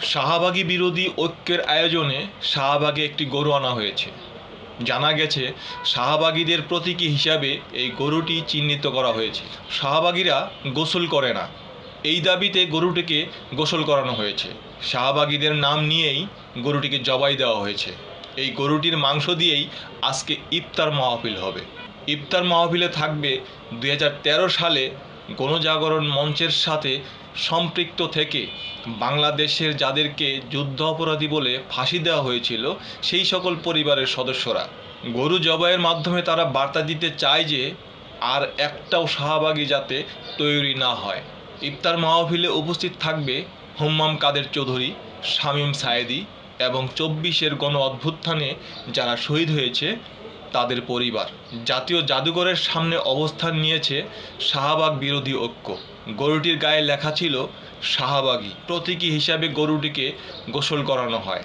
শাহবাগী বিরোধী ঐক্যের আয়োজনে শাহবাগে একটি গরু আনা হয়েছে। জানা গেছে, শাহবাগীদের প্রতীকী হিসাবে এই গরুটি চিহ্নিত করা হয়েছে। শাহবাগীরা গোসল করে না। এই দাবিতে গরুটিকে গোসল করানো হয়েছে। শাহবাগীদের নাম নিয়েই গরুটিকে জবাই দেওয়া হয়েছে। এই গরুটির মাংস দিয়েই আজকে ইফতার মাহফিল হবে। ইফতার মাহফিলে থাকবে দু হাজার তেরো সালে গণজাগরণ মঞ্চের সাথে সম্পৃক্ত থেকে বাংলাদেশের যাদেরকে যুদ্ধ অপরাধী বলে ফাঁসি দেওয়া হয়েছিল, সেই সকল পরিবারের সদস্যরা। গরু জবাইয়ের মাধ্যমে তারা বার্তা দিতে চায় যে, আর একটাও শাহবাগী যাতে তৈরি না হয়। ইফতার মাহফিলে উপস্থিত থাকবে হুম্মাম কাদের চৌধুরী, শামীম সায়েদি এবং চব্বিশের গণ অভ্যুত্থানে যারা শহীদ হয়েছে তাদের পরিবার। জাতীয় জাদুঘরের সামনে অবস্থান নিয়েছে শাহবাগ বিরোধী ঐক্য। গরুটির গায়ে লেখা ছিল শাহবাগী। প্রতীকী হিসাবে গরুটিকে গোসল করানো হয়।